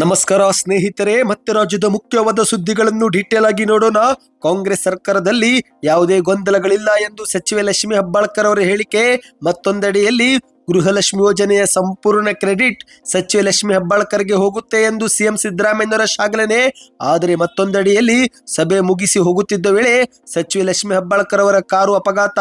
ನಮಸ್ಕಾರ ಸ್ನೇಹಿತರೆ, ಮತ್ತೆ ರಾಜ್ಯದ ಮುಖ್ಯವಾದ ಸುದ್ದಿಗಳನ್ನು ಡೀಟೇಲ್ ಆಗಿ ನೋಡೋಣ. ಕಾಂಗ್ರೆಸ್ ಸರ್ಕಾರದಲ್ಲಿ ಯಾವುದೇ ಗೊಂದಲಗಳಿಲ್ಲ ಎಂದು ಸಚಿವೆ ಲಕ್ಷ್ಮಿ ಹೆಬ್ಬಾಳ್ಕರ್ ಅವರ ಹೇಳಿಕೆ. ಮತ್ತೊಂದೆಡೆಯಲ್ಲಿ ಗೃಹಲಕ್ಷ್ಮಿ ಯೋಜನೆಯ ಸಂಪೂರ್ಣ ಕ್ರೆಡಿಟ್ ಸಚಿವೆ ಲಕ್ಷ್ಮಿ ಹೆಬ್ಬಾಳ್ಕರ್ಗೆ ಹೋಗುತ್ತೆ ಎಂದು ಸಿಎಂ ಸಿದ್ದರಾಮಯ್ಯನವರ ಶಾಗಲನೆ ಆದರೆ ಮತ್ತೊಂದಡಿಯಲ್ಲಿ ಸಭೆ ಮುಗಿಸಿ ಹೋಗುತ್ತಿದ್ದ ವೇಳೆ ಸಚಿವೆ ಲಕ್ಷ್ಮಿ ಹೆಬ್ಬಾಳ್ಕರ್ ಅವರ ಕಾರು ಅಪಘಾತ.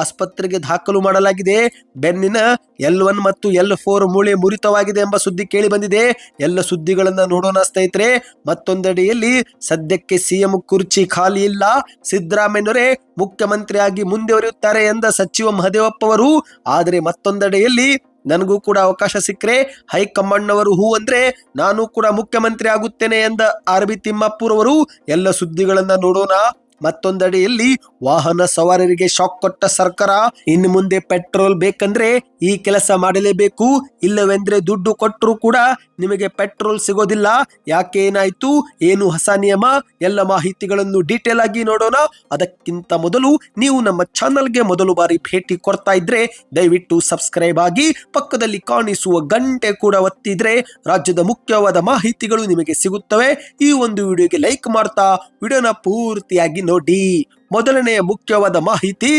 ಆಸ್ಪತ್ರೆಗೆ ದಾಖಲು ಮಾಡಲಾಗಿದೆ. ಬೆನ್ನಿನ ಎಲ್ ಒನ್ ಮತ್ತು ಎಲ್ ಫೋರ್ ಮೂಳೆ ಮುರಿತವಾಗಿದೆ ಎಂಬ ಸುದ್ದಿ ಕೇಳಿ ಬಂದಿದೆ. ಎಲ್ಲ ಸುದ್ದಿಗಳನ್ನ ನೋಡೋಣ ಸ್ನೇಹಿತರೆ. ಮತ್ತೊಂದೆಡೆಯಲ್ಲಿ ಸದ್ಯಕ್ಕೆ ಸಿಎಂ ಕುರ್ಚಿ ಖಾಲಿ ಇಲ್ಲ. ಸಿದ್ದರಾಮಯ್ಯನವರೇ ಮುಖ್ಯಮಂತ್ರಿಯಾಗಿ ಮುಂದುವರಿಯುತ್ತಾರೆ ಎಂದ ಸಚಿವ ಮಹದೇವಪ್ಪ ಅವರು ಆದರೆ ಮತ್ತೊಂದೆಡೆಯಲ್ಲಿ ನನಗೂ ಕೂಡ ಅವಕಾಶ ಸಿಕ್ಕರೆ ಹೈಕಮಾಂಡ್ನವರು ಹೂ ಅಂದ್ರೆ ನಾನು ಕೂಡ ಮುಖ್ಯಮಂತ್ರಿ ಆಗುತ್ತೇನೆ ಎಂದ ಆರ್ ಬಿ ತಿಮ್ಮಾಪುರವರು ಎಲ್ಲ ಸುದ್ದಿಗಳನ್ನ ನೋಡೋಣ. ಮತ್ತೊಂದೆಡೆಯಲ್ಲಿ ವಾಹನ ಸವಾರರಿಗೆ ಶಾಕ್ ಕೊಟ್ಟ ಸರ್ಕಾರ. ಇನ್ನು ಮುಂದೆ ಪೆಟ್ರೋಲ್ ಬೇಕಂದ್ರೆ ಈ ಕೆಲಸ ಮಾಡಲೇಬೇಕು. ಇಲ್ಲವೆಂದ್ರೆ ದುಡ್ಡು ಕೊಟ್ಟರು ಕೂಡ ನಿಮಗೆ ಪೆಟ್ರೋಲ್ ಸಿಗೋದಿಲ್ಲ. ಯಾಕೆ ಏನಾಯ್ತು? ಏನು ಹೊಸ ನಿಯಮ? ಎಲ್ಲ ಮಾಹಿತಿಗಳನ್ನು ಡೀಟೇಲ್ ಆಗಿ ನೋಡೋಣ. ಅದಕ್ಕಿಂತ ಮೊದಲು ನೀವು ನಮ್ಮ ಚಾನಲ್ಗೆ ಮೊದಲು ಬಾರಿ ಭೇಟಿ ಕೊಡ್ತಾ ಇದ್ರೆ ದಯವಿಟ್ಟು ಸಬ್ಸ್ಕ್ರೈಬ್ ಆಗಿ ಪಕ್ಕದಲ್ಲಿ ಕಾಣಿಸುವ ಗಂಟೆ ಕೂಡ ಒತ್ತಿದ್ರೆ ರಾಜ್ಯದ ಮುಖ್ಯವಾದ ಮಾಹಿತಿಗಳು ನಿಮಗೆ ಸಿಗುತ್ತವೆ. ಈ ಒಂದು ವಿಡಿಯೋಗೆ ಲೈಕ್ ಮಾಡ್ತಾ, ವಿಡಿಯೋನ ಪೂರ್ತಿಯಾಗಿ ನೋಡಿ. ಮೊದಲನೆಯ ಮುಖ್ಯವಾದ ಮಾಹಿತಿ.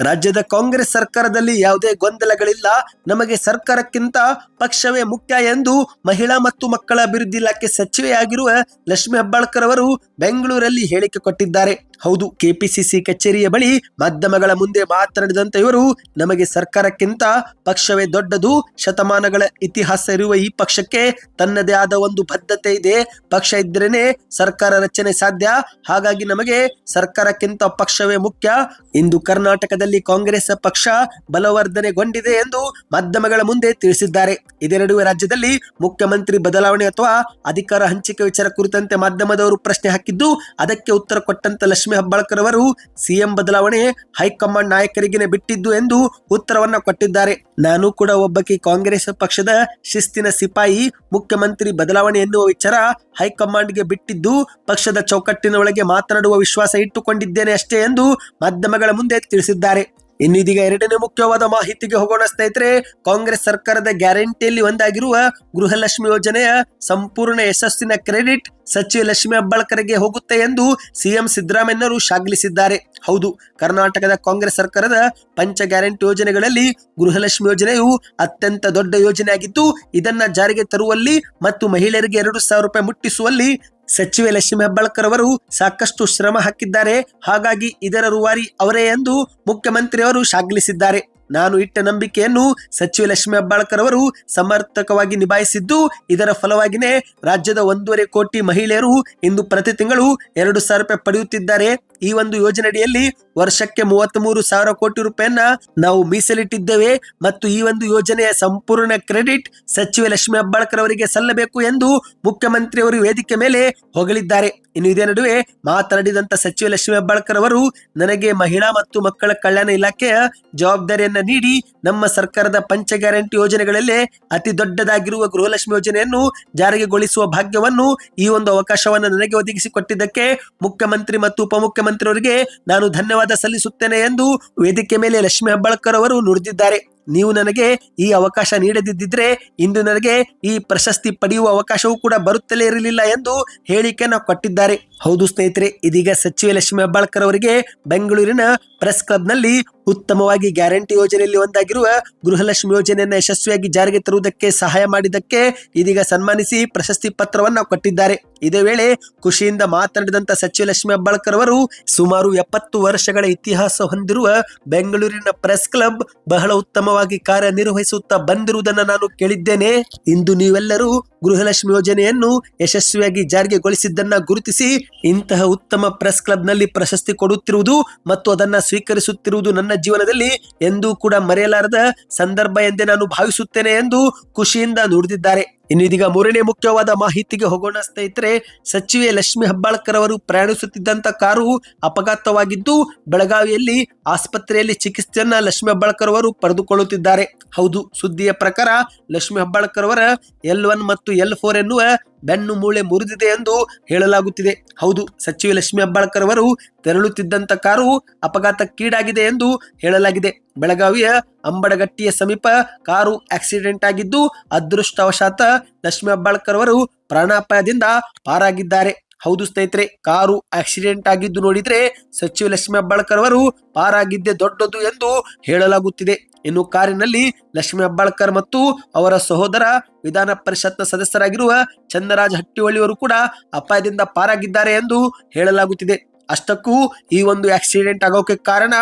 ರಾಜ್ಯದ ಕಾಂಗ್ರೆಸ್ ಸರ್ಕಾರದಲ್ಲಿ ಯಾವುದೇ ಗೊಂದಲಗಳಿಲ್ಲ. ನಮಗೆ ಸರ್ಕಾರಕ್ಕಿಂತ ಪಕ್ಷವೇ ಮುಖ್ಯ ಎಂದು ಮಹಿಳಾ ಮತ್ತು ಮಕ್ಕಳ ಅಭಿವೃದ್ಧಿ ಇಲಾಖೆ ಸಚಿವೆಯಾಗಿರುವ ಲಕ್ಷ್ಮಿ ಹೆಬ್ಬಾಳ್ಕರ್ ಅವರು ಬೆಂಗಳೂರಲ್ಲಿ ಹೇಳಿಕೆ ಕೊಟ್ಟಿದ್ದಾರೆ. ಹೌದು, ಕೆಪಿಸಿಸಿ ಕಚೇರಿಯ ಬಳಿ ಮಾಧ್ಯಮಗಳ ಮುಂದೆ ಮಾತನಾಡಿದಂತ ಇವರು, ನಮಗೆ ಸರ್ಕಾರಕ್ಕಿಂತ ಪಕ್ಷವೇ ದೊಡ್ಡದು. ಶತಮಾನಗಳ ಇತಿಹಾಸ ಇರುವ ಈ ಪಕ್ಷಕ್ಕೆ ತನ್ನದೇ ಆದ ಒಂದು ಬದ್ಧತೆ ಇದೆ. ಪಕ್ಷ ಇದ್ರೇನೆ ಸರ್ಕಾರ ರಚನೆ ಸಾಧ್ಯ. ಹಾಗಾಗಿ ನಮಗೆ ಸರ್ಕಾರಕ್ಕಿಂತ ಪಕ್ಷವೇ ಮುಖ್ಯ. ಇಂದು ಕರ್ನಾಟಕದಲ್ಲಿ ಕಾಂಗ್ರೆಸ್ ಪಕ್ಷ ಬಲವರ್ಧನೆಗೊಂಡಿದೆ ಎಂದು ಮಾಧ್ಯಮಗಳ ಮುಂದೆ ತಿಳಿಸಿದ್ದಾರೆ. ಇದೇ ರಾಜ್ಯದಲ್ಲಿ ಮುಖ್ಯಮಂತ್ರಿ ಬದಲಾವಣೆ ಅಥವಾ ಅಧಿಕಾರ ಹಂಚಿಕೆ ವಿಚಾರ ಕುರಿತಂತೆ ಮಾಧ್ಯಮದವರು ಪ್ರಶ್ನೆ ಹಾಕಿದ್ದು, ಅದಕ್ಕೆ ಉತ್ತರ ಕೊಟ್ಟಂತ ಲಕ್ಷ್ಮಿ ಹೆಬ್ಬಾಳ್ಕರ್ ಅವರು ಸಿಎಂ ಬದಲಾವಣೆ ಹೈಕಮಾಂಡ್ ನಾಯಕರಿಗೇನೆ ಬಿಟ್ಟಿದ್ದು ಎಂದು ಉತ್ತರವನ್ನ ಕೊಟ್ಟಿದ್ದಾರೆ. ನಾನು ಕೂಡ ಒಬ್ಬಕಿ ಕಾಂಗ್ರೆಸ್ ಪಕ್ಷದ ಶಿಸ್ತಿನ ಸಿಪಾಯಿ, ಮುಖ್ಯಮಂತ್ರಿ ಬದಲಾವಣೆ ಎನ್ನುವ ವಿಚಾರ ಹೈಕಮಾಂಡ್ಗೆ ಬಿಟ್ಟಿದ್ದು, ಪಕ್ಷದ ಚೌಕಟ್ಟಿನ ಒಳಗೆ ಮಾತನಾಡುವ ವಿಶ್ವಾಸ ಇಟ್ಟುಕೊಂಡಿದ್ದೇನೆ ಅಷ್ಟೇ ಎಂದು ಮಾಧ್ಯಮಗಳ ಮುಂದೆ ತಿಳಿಸಿದ್ದಾರೆ. ಇನ್ನು ಇದೀಗ ಎರಡನೇ ಮುಖ್ಯವಾದ ಮಾಹಿತಿಗೆ ಹೋಗೋಣ ಸ್ನೇಹಿತರೆ, ಕಾಂಗ್ರೆಸ್ ಸರ್ಕಾರದ ಗ್ಯಾರಂಟಿಯಲ್ಲಿ ಒಂದಾಗಿರುವ ಗೃಹಲಕ್ಷ್ಮಿ ಯೋಜನೆಯ ಸಂಪೂರ್ಣ ಯಶಸ್ಸಿನ ಕ್ರೆಡಿಟ್ ಸಚಿವ ಲಕ್ಷ್ಮಿ ಹೆಬ್ಬಾಳ್ಕರ್ಗೆ ಹೋಗುತ್ತೆ ಎಂದು ಸಿಎಂ ಸಿದ್ದರಾಮಯ್ಯನವರು ಶ್ಲಾಘಿಸಿದ್ದಾರೆ ಹೌದು, ಕರ್ನಾಟಕದ ಕಾಂಗ್ರೆಸ್ ಸರ್ಕಾರದ ಪಂಚ ಗ್ಯಾರಂಟಿ ಯೋಜನೆಗಳಲ್ಲಿ ಗೃಹಲಕ್ಷ್ಮಿ ಯೋಜನೆಯು ಅತ್ಯಂತ ದೊಡ್ಡ ಯೋಜನೆಯಾಗಿದ್ದು, ಇದನ್ನ ಜಾರಿಗೆ ತರುವಲ್ಲಿ ಮತ್ತು ಮಹಿಳೆಯರಿಗೆ ಎರಡು ಸಾವಿರ ರೂಪಾಯಿ ಮುಟ್ಟಿಸುವಲ್ಲಿ ಸಚಿವೆ ಲಕ್ಷ್ಮಿ ಹೆಬ್ಬಾಳ್ಕರ್ ಅವರು ಸಾಕಷ್ಟು ಶ್ರಮ ಹಾಕಿದ್ದಾರೆ. ಹಾಗಾಗಿ ಇದರ ರೂವಾರಿ ಅವರೇ ಎಂದು ಮುಖ್ಯಮಂತ್ರಿಯವರು ಶ್ಲಾಘಿಸಿದ್ದಾರೆ ನಾನು ಇಟ್ಟ ನಂಬಿಕೆಯನ್ನು ಸಚಿವೆ ಲಕ್ಷ್ಮಿ ಹೆಬ್ಬಾಳ್ಕರ್ ಅವರು ಸಮರ್ಥಕವಾಗಿ ನಿಭಾಯಿಸಿದ್ದು ಇದರ ಫಲವಾಗಿನೇ ರಾಜ್ಯದ ಒಂದೂವರೆ ಕೋಟಿ ಮಹಿಳೆಯರು ಇಂದು ಪ್ರತಿ ತಿಂಗಳು ಎರಡು ಸಾವಿರ ರೂಪಾಯಿ ಪಡೆಯುತ್ತಿದ್ದಾರೆ. ಈ ಒಂದು ಯೋಜನೆಯಡಿಯಲ್ಲಿ ವರ್ಷಕ್ಕೆ ಮೂವತ್ತ್ ಮೂರು ಸಾವಿರ ಕೋಟಿ ರೂಪಾಯಿಯನ್ನ ನಾವು ಮೀಸಲಿಟ್ಟಿದ್ದೇವೆ ಮತ್ತು ಈ ಒಂದು ಯೋಜನೆಯ ಸಂಪೂರ್ಣ ಕ್ರೆಡಿಟ್ ಸಚಿವೆ ಲಕ್ಷ್ಮಿ ಹೆಬ್ಬಾಳ್ಕರ್ ಅವರಿಗೆ ಸಲ್ಲಬೇಕು ಎಂದು ಮುಖ್ಯಮಂತ್ರಿಯವರು ವೇದಿಕೆ ಮೇಲೆ ಹೊಗಳಿದ್ದಾರೆ. ಇನ್ನು ಇದೇ ನಡುವೆ ಮಾತನಾಡಿದಂತ ಸಚಿವ ಲಕ್ಷ್ಮಿ ಹೆಬ್ಬಾಳ್ಕರ್ ಅವರು ನನಗೆ ಮಹಿಳಾ ಮತ್ತು ಮಕ್ಕಳ ಕಲ್ಯಾಣ ಇಲಾಖೆಯ ಜವಾಬ್ದಾರಿಯನ್ನ ನೀಡಿ ನಮ್ಮ ಸರ್ಕಾರದ ಪಂಚ ಗ್ಯಾರಂಟಿ ಯೋಜನೆಗಳಲ್ಲೇ ಅತಿ ದೊಡ್ಡದಾಗಿರುವ ಗೃಹಲಕ್ಷ್ಮಿ ಯೋಜನೆಯನ್ನು ಜಾರಿಗೆಗೊಳಿಸುವ ಭಾಗ್ಯವನ್ನು ಈ ಒಂದು ಅವಕಾಶವನ್ನು ನನಗೆ ಒದಗಿಸಿಕೊಟ್ಟಿದ್ದಕ್ಕೆ ಮುಖ್ಯಮಂತ್ರಿ ಮತ್ತು ಉಪಮುಖ್ಯಮಂತ್ರಿಯವರಿಗೆ ನಾನು ಧನ್ಯವಾದ ಸಲ್ಲಿಸುತ್ತೇನೆ ಎಂದು ವೇದಿಕೆ ಮೇಲೆ ಲಕ್ಷ್ಮಿ ಹೆಬ್ಬಾಳ್ಕರ್ ಅವರು ನುಡಿದಿದ್ದಾರೆ. ನೀವು ನನಗೆ ಈ ಅವಕಾಶ ನೀಡದಿದ್ದರೆ ಇಂದು ನನಗೆ ಈ ಪ್ರಶಸ್ತಿ ಪಡೆಯುವ ಅವಕಾಶವೂ ಕೂಡ ಬರುತ್ತಲೇ ಇರಲಿಲ್ಲ ಎಂದು ಹೇಳಿಕೆಯನ್ನು ಕೊಟ್ಟಿದ್ದಾರೆ. ಹೌದು ಸ್ನೇಹಿತರೆ, ಇದೀಗ ಸಚಿವೆ ಲಕ್ಷ್ಮಿ ಹೆಬ್ಬಾಳ್ಕರ್ ಅವರಿಗೆ ಬೆಂಗಳೂರಿನ ಪ್ರೆಸ್ ಕ್ಲಬ್ನಲ್ಲಿ ಉತ್ತಮವಾಗಿ ಗ್ಯಾರಂಟಿ ಯೋಜನೆಯಲ್ಲಿ ಒಂದಾಗಿರುವ ಗೃಹಲಕ್ಷ್ಮಿ ಯೋಜನೆಯನ್ನು ಯಶಸ್ವಿಯಾಗಿ ಜಾರಿಗೆ ತರುವುದಕ್ಕೆ ಸಹಾಯ ಮಾಡಿದ್ದಕ್ಕೆ ಇದೀಗ ಸನ್ಮಾನಿಸಿ ಪ್ರಶಸ್ತಿ ಪತ್ರವನ್ನು ಕೊಟ್ಟಿದ್ದಾರೆ. ಇದೇ ವೇಳೆ ಖುಷಿಯಿಂದ ಮಾತನಾಡಿದಂತ ಸಚಿವ ಲಕ್ಷ್ಮಿ ಹೆಬ್ಬಾಳ್ಕರ್ ಅವರು, ಸುಮಾರು ಎಪ್ಪತ್ತು ವರ್ಷಗಳ ಇತಿಹಾಸ ಹೊಂದಿರುವ ಬೆಂಗಳೂರಿನ ಪ್ರೆಸ್ ಕ್ಲಬ್ ಬಹಳ ಉತ್ತಮವಾಗಿ ಕಾರ್ಯನಿರ್ವಹಿಸುತ್ತಾ ಬಂದಿರುವುದನ್ನು ನಾನು ಕೇಳಿದ್ದೇನೆ. ಇಂದು ನೀವೆಲ್ಲರೂ ಗೃಹಲಕ್ಷ್ಮಿ ಯೋಜನೆಯನ್ನು ಯಶಸ್ವಿಯಾಗಿ ಜಾರಿಗೆಗೊಳಿಸಿದ್ದನ್ನ ಗುರುತಿಸಿ ಇಂತಹ ಉತ್ತಮ ಪ್ರೆಸ್ ಕ್ಲಬ್ನಲ್ಲಿ ಪ್ರಶಸ್ತಿ ಕೊಡುತ್ತಿರುವುದು ಮತ್ತು ಅದನ್ನ ಸ್ವೀಕರಿಸುತ್ತಿರುವುದು ನನ್ನ ಜೀವನದಲ್ಲಿ ಎಂದೂ ಕೂಡ ಮರೆಯಲಾರದ ಸಂದರ್ಭ ಎಂದೇ ನಾನು ಭಾವಿಸುತ್ತೇನೆ ಎಂದು ಖುಷಿಯಿಂದ ನುಡಿದಿದ್ದಾರೆ. ಇನ್ನು ಇದೀಗ ಮೂರನೇ ಮುಖ್ಯವಾದ ಮಾಹಿತಿಗೆ ಹೋಗೋಣ ಸ್ನೇಹಿತರೆ. ಸಚಿವೆ ಲಕ್ಷ್ಮಿ ಹೆಬ್ಬಾಳ್ಕರ್ ಅವರು ಪ್ರಯಾಣಿಸುತ್ತಿದ್ದಂತ ಕಾರು ಅಪಘಾತವಾಗಿದ್ದು, ಬೆಳಗಾವಿಯಲ್ಲಿ ಆಸ್ಪತ್ರೆಯಲ್ಲಿ ಚಿಕಿತ್ಸೆಯನ್ನ ಲಕ್ಷ್ಮಿ ಹೆಬ್ಬಾಳ್ಕರ್ ಅವರು ಪಡೆದುಕೊಳ್ಳುತ್ತಿದ್ದಾರೆ. ಹೌದು, ಸುದ್ದಿಯ ಪ್ರಕಾರ ಲಕ್ಷ್ಮಿ ಹೆಬ್ಬಾಳ್ಕರ್ ಅವರ ಎಲ್ ಒನ್ ಮತ್ತು ಎಲ್ ಫೋರ್ ಎನ್ನುವ ಬೆನ್ನು ಮೂಳೆ ಮುರಿದಿದೆ ಎಂದು ಹೇಳಲಾಗುತ್ತಿದೆ. ಹೌದು ಸಚಿವ ಲಕ್ಷ್ಮಿ ಹೆಬ್ಬಾಳ್ಕರ್ ಅವರು ತೆರಳುತ್ತಿದ್ದಂತ ಕಾರು ಅಪಘಾತಕ್ಕೀಡಾಗಿದೆ ಎಂದು ಹೇಳಲಾಗಿದೆ. ಬೆಳಗಾವಿಯ ಅಂಬಡಗಟ್ಟಿಯ ಸಮೀಪ ಕಾರು ಆಕ್ಸಿಡೆಂಟ್ ಆಗಿದ್ದು, ಅದೃಷ್ಟವಶಾತ ಲಕ್ಷ್ಮಿ ಅಬ್ಬಾಳ್ಕರ್ ಅವರು ಪ್ರಾಣಾಪಾಯದಿಂದ ಪಾರಾಗಿದ್ದಾರೆ. ಹೌದು ಸ್ನೇಹಿತರೆ, ಕಾರು ಆಕ್ಸಿಡೆಂಟ್ ಆಗಿದ್ದು ನೋಡಿದ್ರೆ ಸಚಿವ ಲಕ್ಷ್ಮಿ ಹೆಬ್ಬಾಳ್ಕರ್ ಅವರು ಪಾರಾಗಿದ್ದೆ ದೊಡ್ಡದು ಎಂದು ಹೇಳಲಾಗುತ್ತಿದೆ. ಇನ್ನು ಕಾರಿನಲ್ಲಿ ಲಕ್ಷ್ಮೀ ಹೆಬ್ಬಾಳ್ಕರ್ ಮತ್ತು ಅವರ ಸಹೋದರ ವಿಧಾನ ಪರಿಷತ್ನ ಸದಸ್ಯರಾಗಿರುವ ಚಂದರಾಜ್ ಹಟ್ಟಿಹೊಳ್ಳಿಯವರು ಕೂಡ ಅಪಾಯದಿಂದ ಪಾರಾಗಿದ್ದಾರೆ ಎಂದು ಹೇಳಲಾಗುತ್ತಿದೆ. ಅಷ್ಟಕ್ಕೂ ಈ ಒಂದು ಆಕ್ಸಿಡೆಂಟ್ ಆಗೋಕೆ ಕಾರಣ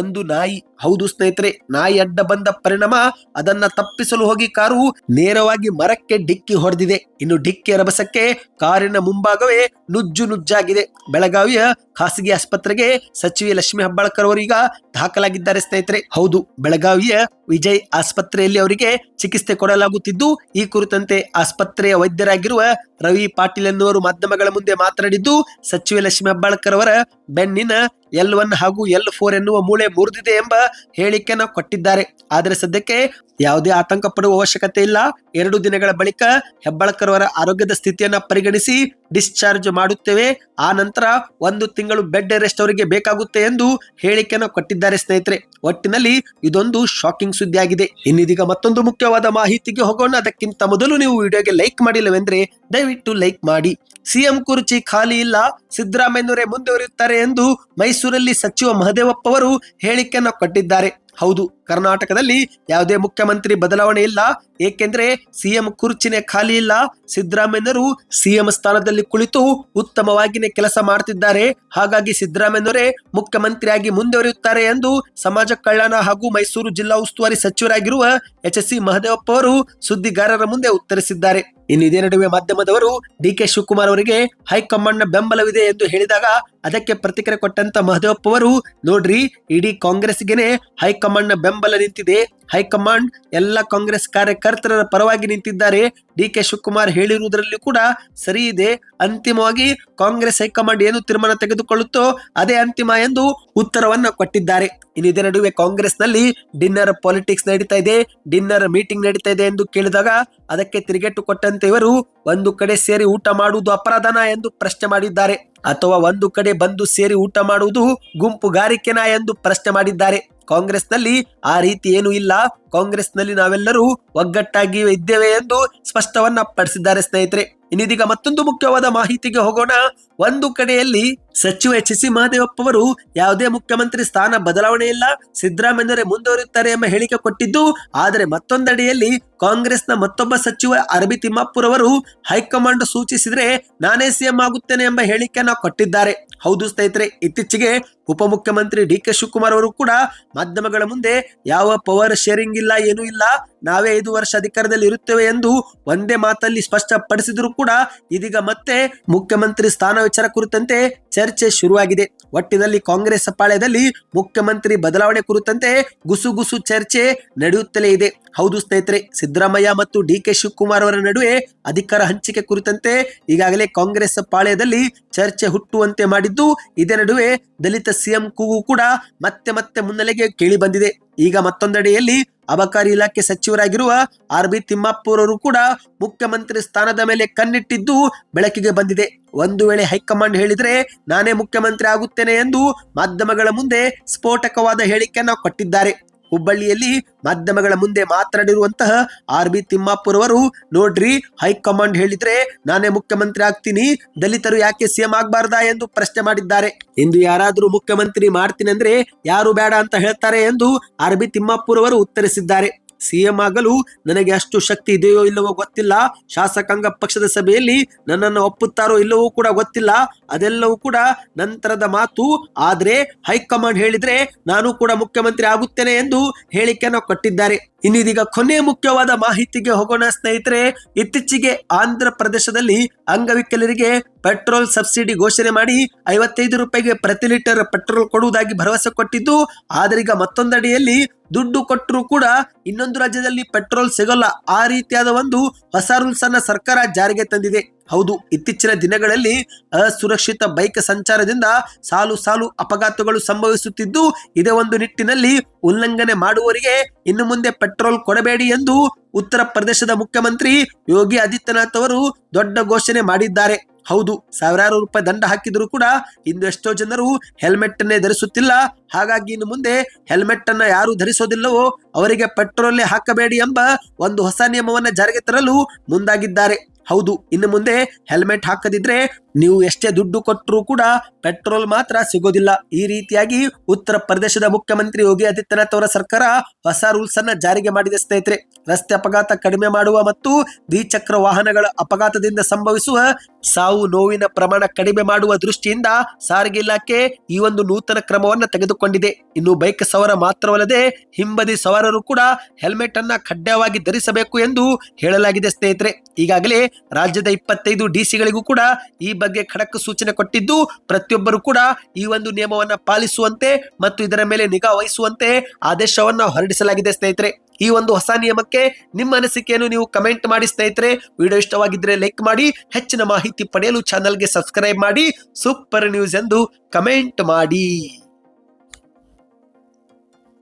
ಒಂದು ನಾಯಿ. ಹೌದು ಸ್ನೇಹಿತರೆ, ನಾಯಿ ಅಡ್ಡ ಬಂದ ಪರಿಣಾಮ ಅದನ್ನ ತಪ್ಪಿಸಲು ಹೋಗಿ ಕಾರು ನೇರವಾಗಿ ಮರಕ್ಕೆ ಡಿಕ್ಕಿ ಹೊಡೆದಿದೆ. ಇನ್ನು ಡಿಕ್ಕಿ ರಭಸಕ್ಕೆ ಕಾರಿನ ಮುಂಭಾಗವೇ ನುಜ್ಜು ನುಜ್ಜಾಗಿದೆ. ಬೆಳಗಾವಿಯ ಖಾಸಗಿ ಆಸ್ಪತ್ರೆಗೆ ಸಚಿವೆ ಲಕ್ಷ್ಮಿ ಹೆಬ್ಬಾಳ್ಕರ್ ಅವರೀಗ ದಾಖಲಾಗಿದ್ದಾರೆ ಸ್ನೇಹಿತರೆ. ಹೌದು, ಬೆಳಗಾವಿಯ ವಿಜಯ್ ಆಸ್ಪತ್ರೆಯಲ್ಲಿ ಅವರಿಗೆ ಚಿಕಿತ್ಸೆ ಕೊಡಲಾಗುತ್ತಿದ್ದು, ಈ ಕುರಿತಂತೆ ಆಸ್ಪತ್ರೆಯ ವೈದ್ಯರಾಗಿರುವ ರವಿ ಪಾಟೀಲ್ ಎನ್ನುವರು ಮಾಧ್ಯಮಗಳ ಮುಂದೆ ಮಾತನಾಡಿದ್ದು, ಸಚಿವೆ ಲಕ್ಷ್ಮಿ ಹೆಬ್ಬಾಳ್ಕರ್ ಅವರ ಬೆನ್ನಿನ ಎಲ್ ಒನ್ ಹಾಗೂ ಎಲ್ ಫೋರ್ ಎನ್ನುವ ಮೂಳೆ ಮುರಿದಿದೆ ಎಂಬ ಹೇಳಿಕೆಯನ್ನು ಕೊಟ್ಟಿದ್ದಾರೆ. ಆದರೆ ಸದ್ಯಕ್ಕೆ ಯಾವುದೇ ಆತಂಕ ಅವಶ್ಯಕತೆ ಇಲ್ಲ. ಎರಡು ದಿನಗಳ ಬಳಿಕ ಹೆಬ್ಬಾಳ್ಕರ್ ಅವರ ಆರೋಗ್ಯದ ಸ್ಥಿತಿಯನ್ನು ಪರಿಗಣಿಸಿ ಡಿಸ್ಚಾರ್ಜ್ ಮಾಡುತ್ತೇವೆ. ಆ ನಂತರ ಒಂದು ತಿಂಗಳು ಬೆಡ್ ರೆಸ್ಟ್ ಅವರಿಗೆ ಬೇಕಾಗುತ್ತೆ ಎಂದು ಹೇಳಿಕೆಯನ್ನು ಕೊಟ್ಟಿದ್ದಾರೆ ಸ್ನೇಹಿತರೆ. ಒಟ್ಟಿನಲ್ಲಿ ಇದೊಂದು ಶಾಕಿಂಗ್ ಸುದ್ದಿ ಆಗಿದೆ ಇನ್ನಿದೀಗ ಮತ್ತೊಂದು ಮುಖ್ಯವಾದ ಮಾಹಿತಿಗೆ ಹೋಗೋಣ. ಅದಕ್ಕಿಂತ ಮೊದಲು ನೀವು ವಿಡಿಯೋಗೆ ಲೈಕ್ ಮಾಡಿಲ್ಲವೆಂದ್ರೆ ದಯವಿಟ್ಟು ಲೈಕ್ ಮಾಡಿ. ಸಿಎಂ ಕುರ್ಚಿ ಖಾಲಿ ಇಲ್ಲ. ಸಿದ್ದರಾಮಯ್ಯನವರೇ ಮುಂದುವರಿಯುತ್ತಾರೆ ಎಂದು ಮೈಸೂರಲ್ಲಿ ಸಚಿವ ಮಹದೇವಪ್ಪ ಅವರು ಹೇಳಿಕೆಯನ್ನು ಕೊಟ್ಟಿದ್ದಾರೆ. ಹೌದು ಕರ್ನಾಟಕದಲ್ಲಿ ಯಾವುದೇ ಮುಖ್ಯಮಂತ್ರಿ ಬದಲಾವಣೆ ಇಲ್ಲ. ಏಕೆಂದರೆ ಸಿಎಂ ಕುರ್ಚಿನೇ ಖಾಲಿ ಇಲ್ಲ. ಸಿದ್ದರಾಮಯ್ಯನವರು ಸಿಎಂ ಸ್ಥಾನದಲ್ಲಿ ಕುಳಿತು ಉತ್ತಮವಾಗಿನೇ ಕೆಲಸ ಮಾಡ್ತಿದ್ದಾರೆ. ಹಾಗಾಗಿ ಸಿದ್ದರಾಮಯ್ಯನವರೇ ಮುಖ್ಯಮಂತ್ರಿಯಾಗಿ ಮುಂದುವರಿಯುತ್ತಾರೆ ಎಂದು ಸಮಾಜ ಕಲ್ಯಾಣ ಹಾಗೂ ಮೈಸೂರು ಜಿಲ್ಲಾ ಉಸ್ತುವಾರಿ ಸಚಿವರಾಗಿರುವ ಎಚ್ ಎಸ್ ಸಿ ಮಹದೇವಪ್ಪ ಅವರು ಸುದ್ದಿಗಾರರ ಮುಂದೆ ಉತ್ತರಿಸಿದ್ದಾರೆ. ಇನ್ನು ಇದೇ ನಡುವೆ ಮಾಧ್ಯಮದವರು ಡಿ ಕೆ ಶಿವಕುಮಾರ್ ಅವರಿಗೆ ಹೈಕಮಾಂಡ್ನ ಬೆಂಬಲವಿದೆ ಎಂದು ಹೇಳಿದಾಗ ಅದಕ್ಕೆ ಪ್ರತಿಕ್ರಿಯೆ ಕೊಟ್ಟಂತ ಮಹದೇವಪ್ಪ ಅವರು, ನೋಡ್ರಿ, ಇಡೀ ಕಾಂಗ್ರೆಸ್ಗೆನೆ ಹೈಕಮಾಂಡ್ನ ಬೆಂಬಲ ನಿಂತಿದೆ. ಹೈಕಮಾಂಡ್ ಎಲ್ಲ ಕಾಂಗ್ರೆಸ್ ಕಾರ್ಯಕರ್ತರ ಪರವಾಗಿ ನಿಂತಿದ್ದಾರೆ. ಡಿ ಕೆ ಶಿವಕುಮಾರ್ ಹೇಳಿರುವುದರಲ್ಲಿ ಕೂಡ ಸರಿ ಇದೆ. ಅಂತಿಮವಾಗಿ ಕಾಂಗ್ರೆಸ್ ಹೈಕಮಾಂಡ್ ಏನು ತೀರ್ಮಾನ ತೆಗೆದುಕೊಳ್ಳುತ್ತೋ ಅದೇ ಅಂತಿಮ ಎಂದು ಉತ್ತರವನ್ನ ಕೊಟ್ಟಿದ್ದಾರೆ. ಇದೇ ನಡುವೆ ಕಾಂಗ್ರೆಸ್ನಲ್ಲಿ ಡಿನ್ನರ್ ಪಾಲಿಟಿಕ್ಸ್ ನಡೀತಾ ಇದೆ. ಡಿನ್ನರ್ ಮೀಟಿಂಗ್ ನಡೀತಾ ಇದೆ ಎಂದು ಕೇಳಿದಾಗ ಅದಕ್ಕೆ ತಿರುಗೇಟು ಕೊಟ್ಟಂತೆ ಇವರು ಒಂದು ಕಡೆ ಸೇರಿ ಊಟ ಮಾಡುವುದು ಅಪರಾಧನ ಎಂದು ಪ್ರಶ್ನೆ ಮಾಡಿದ್ದಾರೆ. ಅಥವಾ ಒಂದು ಕಡೆ ಬಂದು ಸೇರಿ ಊಟ ಮಾಡುವುದು ಗುಂಪುಗಾರಿಕೆನಾ ಎಂದು ಪ್ರಶ್ನೆ ಮಾಡಿದ್ದಾರೆ. ಕಾಂಗ್ರೆಸ್ನಲ್ಲಿ ಆ ರೀತಿ ಏನು ಇಲ್ಲ. ಕಾಂಗ್ರೆಸ್ನಲ್ಲಿ ನಾವೆಲ್ಲರೂ ಒಗ್ಗಟ್ಟಾಗಿ ಇದ್ದೇವೆ ಎಂದು ಸ್ಪಷ್ಟವನ್ನ ಪಡಿಸಿದ್ದಾರೆ ಸ್ನೇಹಿತರೆ. ಇನ್ನಿದೀಗ ಮತ್ತೊಂದು ಮುಖ್ಯವಾದ ಮಾಹಿತಿಗೆ ಹೋಗೋಣ. ಒಂದು ಕಡೆಯಲ್ಲಿ ಸಚಿವ ಎಚ್ ಸಿ ಮಹದೇವಪ್ಪ ಅವರು ಯಾವುದೇ ಮುಖ್ಯಮಂತ್ರಿ ಸ್ಥಾನ ಬದಲಾವಣೆ ಇಲ್ಲ ಸಿದ್ದರಾಮಯ್ಯರೇ ಮುಂದುವರಿಯುತ್ತಾರೆ ಎಂಬ ಹೇಳಿಕೆ ಕೊಟ್ಟಿದ್ದು, ಆದರೆ ಮತ್ತೊಂದೆಡೆಯಲ್ಲಿ ಕಾಂಗ್ರೆಸ್ನ ಮತ್ತೊಬ್ಬ ಸಚಿವ ಅರಬಿ ತಿಮ್ಮಾಪುರ್ ಅವರು ಹೈಕಮಾಂಡ್ ಸೂಚಿಸಿದ್ರೆ ನಾನೇ ಸಿಎಂ ಆಗುತ್ತೇನೆ ಎಂಬ ಹೇಳಿಕೆಯನ್ನ ಕೊಟ್ಟಿದ್ದಾರೆ. ಹೌದು ಸ್ನೇಹಿತರೆ, ಇತ್ತೀಚೆಗೆ ಉಪಮುಖ್ಯಮಂತ್ರಿ ಡಿ ಕೆ ಶಿವಕುಮಾರ್ ಅವರು ಕೂಡ ಮಾಧ್ಯಮಗಳ ಮುಂದೆ ಯಾವ ಪವರ್ ಶೇರಿಂಗ್ ಇಲ್ಲ, ಏನೂ ಇಲ್ಲ, ನಾವೇ ಐದು ವರ್ಷ ಅಧಿಕಾರದಲ್ಲಿ ಇರುತ್ತೇವೆ ಎಂದು ಒಂದೇ ಮಾತಲ್ಲಿ ಸ್ಪಷ್ಟಪಡಿಸಿದ್ರು ಕೂಡ ಇದೀಗ ಮತ್ತೆ ಮುಖ್ಯಮಂತ್ರಿ ಸ್ಥಾನ ವಿಚಾರ ಕುರಿತಂತೆ ಚರ್ಚೆ ಶುರುವಾಗಿದೆ. ಒಟ್ಟಿನಲ್ಲಿ ಕಾಂಗ್ರೆಸ್ ಪಾಳ್ಯದಲ್ಲಿ ಮುಖ್ಯಮಂತ್ರಿ ಬದಲಾವಣೆ ಕುರಿತಂತೆ ಗುಸುಗುಸು ಚರ್ಚೆ ನಡೆಯುತ್ತಲೇ ಇದೆ. ಹೌದು ಸ್ನೇಹಿತರೆ, ಸಿದ್ದರಾಮಯ್ಯ ಮತ್ತು ಡಿ ಕೆ ಶಿವಕುಮಾರ್ ಅವರ ನಡುವೆ ಅಧಿಕಾರ ಹಂಚಿಕೆ ಕುರಿತಂತೆ ಈಗಾಗಲೇ ಕಾಂಗ್ರೆಸ್ ಪಾಳ್ಯದಲ್ಲಿ ಚರ್ಚೆ ಹುಟ್ಟುವಂತೆ ಮಾಡಿದ್ದು, ಇದೇ ನಡುವೆ ದಲಿತ ಸಿಎಂ ಕೂಗು ಕೂಡ ಮತ್ತೆ ಮತ್ತೆ ಮುನ್ನೆಲೆಗೆ ಕೇಳಿ ಬಂದಿದೆ. ಈಗ ಮತ್ತೊಂದೆಡೆಯಲ್ಲಿ ಅಬಕಾರಿ ಇಲಾಖೆ ಸಚಿವರಾಗಿರುವ ಆರ್ ಬಿ ತಿಮ್ಮಾಪುರವರು ಕೂಡ ಮುಖ್ಯಮಂತ್ರಿ ಸ್ಥಾನದ ಮೇಲೆ ಕಣ್ಣಿಟ್ಟಿದ್ದು ಬೆಳಕಿಗೆ ಬಂದಿದೆ. ಒಂದು ವೇಳೆ ಹೈಕಮಾಂಡ್ ಹೇಳಿದ್ರೆ ನಾನೇ ಮುಖ್ಯಮಂತ್ರಿ ಆಗುತ್ತೇನೆ ಎಂದು ಮಾಧ್ಯಮಗಳ ಮುಂದೆ ಸ್ಫೋಟಕವಾದ ಹೇಳಿಕೆಯನ್ನು ಕೊಟ್ಟಿದ್ದಾರೆ. ಹುಬ್ಬಳ್ಳಿಯಲ್ಲಿ ಮಾಧ್ಯಮಗಳ ಮುಂದೆ ಮಾತನಾಡಿರುವಂತಹ ಆರ್ ಬಿ ತಿಮ್ಮಾಪುರ್ ಅವರು ನೋಡ್ರಿ ಹೈಕಮಾಂಡ್ ಹೇಳಿದ್ರೆ ನಾನೇ ಮುಖ್ಯಮಂತ್ರಿ ಆಗ್ತೀನಿ, ದಲಿತರು ಯಾಕೆ ಸಿಎಂ ಆಗ್ಬಾರ್ದಾ ಎಂದು ಪ್ರಶ್ನೆ ಮಾಡಿದ್ದಾರೆ. ಇಂದು ಯಾರಾದರೂ ಮುಖ್ಯಮಂತ್ರಿ ಮಾಡ್ತೀನಿ ಅಂದ್ರೆ ಯಾರು ಬೇಡ ಅಂತ ಹೇಳ್ತಾರೆ ಎಂದು ಆರ್ ಬಿ ತಿಮ್ಮಾಪುರ್ ಅವರು ಉತ್ತರಿಸಿದ್ದಾರೆ. ಸಿಎಂ ಆಗಲು ನನಗೆ ಅಷ್ಟು ಶಕ್ತಿ ಇದೆಯೋ ಇಲ್ಲವೋ ಗೊತ್ತಿಲ್ಲ. ಶಾಸಕಾಂಗ ಪಕ್ಷದ ಸಭೆಯಲ್ಲಿ ನನ್ನನ್ನು ಒಪ್ಪುತ್ತಾರೋ ಇಲ್ಲವೋ ಕೂಡ ಗೊತ್ತಿಲ್ಲ. ಅದೆಲ್ಲವೂ ಕೂಡ ನಂತರದ ಮಾತು. ಆದ್ರೆ ಹೈಕಮಾಂಡ್ ಹೇಳಿದ್ರೆ ನಾನು ಕೂಡ ಮುಖ್ಯಮಂತ್ರಿ ಆಗುತ್ತೇನೆ ಎಂದು ಹೇಳಿಕೆಯನ್ನು ಕೊಟ್ಟಿದ್ದಾರೆ. ಇನ್ನಿದೀಗ ಕೊನೆ ಮುಖ್ಯವಾದ ಮಾಹಿತಿಗೆ ಹೋಗೋಣ ಸ್ನೇಹಿತರೆ, ಇತ್ತೀಚೆಗೆ ಆಂಧ್ರ ಪ್ರದೇಶದಲ್ಲಿ ಅಂಗವಿಕಲರಿಗೆ ಪೆಟ್ರೋಲ್ ಸಬ್ಸಿಡಿ ಘೋಷಣೆ ಮಾಡಿ ಐವತ್ತೈದು ರೂಪಾಯಿಗೆ ಪ್ರತಿ ಲೀಟರ್ ಪೆಟ್ರೋಲ್ ಕೊಡುವುದಾಗಿ ಭರವಸೆ ಕೊಟ್ಟಿದ್ದು ಆದರೀಗ ಮತ್ತೊಂದಡಿಯಲ್ಲಿ ದುಡ್ಡು ಕೊಟ್ಟರು ಕೂಡ ಇನ್ನೊಂದು ರಾಜ್ಯದಲ್ಲಿ ಪೆಟ್ರೋಲ್ ಸಿಗಲ್ಲ. ಆ ರೀತಿಯಾದ ಒಂದು ಹೊಸ ರೂಲ್ಸ್ ಅನ್ನ ಸರ್ಕಾರ ಜಾರಿಗೆ ತಂದಿದೆ. ಹೌದು, ಇತ್ತೀಚಿನ ದಿನಗಳಲ್ಲಿ ಅಸುರಕ್ಷಿತ ಬೈಕ್ ಸಂಚಾರದಿಂದ ಸಾಲು ಸಾಲು ಅಪಘಾತಗಳು ಸಂಭವಿಸುತ್ತಿದ್ದು, ಇದೇ ಒಂದು ನಿಟ್ಟಿನಲ್ಲಿ ಉಲ್ಲಂಘನೆ ಮಾಡುವವರಿಗೆ ಇನ್ನು ಮುಂದೆ ಪೆಟ್ರೋಲ್ ಕೊಡಬೇಡಿ ಎಂದು ಉತ್ತರ ಪ್ರದೇಶದ ಮುಖ್ಯಮಂತ್ರಿ ಯೋಗಿ ಆದಿತ್ಯನಾಥ್ ಅವರು ದೊಡ್ಡ ಘೋಷಣೆ ಮಾಡಿದ್ದಾರೆ. ಹೌದು, ಸಾವಿರಾರು ರೂಪಾಯಿ ದಂಡ ಹಾಕಿದರೂ ಕೂಡ ಇಂದು ಎಷ್ಟೋ ಜನರು ಹೆಲ್ಮೆಟ್ ಅನ್ನೇ ಧರಿಸುತ್ತಿಲ್ಲ. ಹಾಗಾಗಿ ಇನ್ನು ಮುಂದೆ ಹೆಲ್ಮೆಟ್ ಅನ್ನ ಯಾರು ಧರಿಸೋದಿಲ್ಲವೋ ಅವರಿಗೆ ಪೆಟ್ರೋಲ್ ಹಾಕಬೇಡಿ ಎಂಬ ಒಂದು ಹೊಸ ನಿಯಮವನ್ನು ಜಾರಿಗೆ ತರಲು ಮುಂದಾಗಿದ್ದಾರೆ. ಹೌದು ಇನ್ನು ಮುಂದೆ ಹೆಲ್ಮೆಟ್ ಹಾಕದಿದ್ರೆ ನೀವು ಎಷ್ಟೇ ದುಡ್ಡು ಕೊಟ್ಟರೂ ಕೂಡ ಪೆಟ್ರೋಲ್ ಮಾತ್ರ ಸಿಗೋದಿಲ್ಲ. ಈ ರೀತಿಯಾಗಿ ಉತ್ತರ ಪ್ರದೇಶದ ಮುಖ್ಯಮಂತ್ರಿ ಯೋಗಿ ಆದಿತ್ಯನಾಥ್ ಅವರ ಸರ್ಕಾರ ಹೊಸ ರೂಲ್ಸ್ ಅನ್ನ ಜಾರಿಗೆ ಮಾಡಿದೆ ಸ್ನೇಹಿತರೆ. ರಸ್ತೆ ಅಪಘಾತ ಕಡಿಮೆ ಮಾಡುವ ಮತ್ತು ದ್ವಿಚಕ್ರ ವಾಹನಗಳ ಅಪಘಾತದಿಂದ ಸಂಭವಿಸುವ ಸಾವು ನೋವಿನ ಪ್ರಮಾಣ ಕಡಿಮೆ ಮಾಡುವ ದೃಷ್ಟಿಯಿಂದ ಸಾರಿಗೆ ಇಲಾಖೆ ಈ ಒಂದು ನೂತನ ಕ್ರಮವನ್ನು ತೆಗೆದುಕೊಂಡಿದೆ. ಇನ್ನು ಬೈಕ್ ಸವಾರ ಮಾತ್ರವಲ್ಲದೆ ಹಿಂಬದಿ ಸವಾರರು ಕೂಡ ಹೆಲ್ಮೆಟ್ ಅನ್ನ ಕಡ್ಡಾಯವಾಗಿ ಧರಿಸಬೇಕು ಎಂದು ಹೇಳಲಾಗಿದೆ ಸ್ನೇಹಿತರೆ. ಈಗಾಗಲೇ ರಾಜ್ಯದ ಇಪ್ಪತ್ತೈದು ಡಿಸಿಗಳಿಗೂ ಕೂಡ ಈ ಬಗ್ಗೆ ಖಡಕ್ ಸೂಚನೆ ಕೊಟ್ಟಿದ್ದು ಪ್ರತಿಯೊಬ್ಬರು ಕೂಡ ಈ ಒಂದು ನಿಯಮವನ್ನ ಪಾಲಿಸುವಂತೆ ಮತ್ತು ಇದರ ಮೇಲೆ ನಿಗಾ ವಹಿಸುವಂತೆ ಆದೇಶವನ್ನ ಹೊರಡಿಸಲಾಗಿದೆ, ಸ್ನೇಹಿತರೆ. ಈ ಒಂದು ಹೊಸ ನಿಯಮಕ್ಕೆ ನಿಮ್ಮ ಅನಿಸಿಕೆಯನ್ನು ನೀವು ಕಮೆಂಟ್ ಮಾಡಿ, ಸ್ನೇಹಿತರೆ. ವಿಡಿಯೋ ಇಷ್ಟವಾಗಿದ್ರೆ ಲೈಕ್ ಮಾಡಿ, ಹೆಚ್ಚಿನ ಮಾಹಿತಿ ಪಡೆಯಲು ಚಾನಲ್ಗೆ ಸಬ್ಸ್ಕ್ರೈಬ್ ಮಾಡಿ, ಸೂಪರ್ ನ್ಯೂಸ್ ಎಂದು ಕಮೆಂಟ್ ಮಾಡಿ.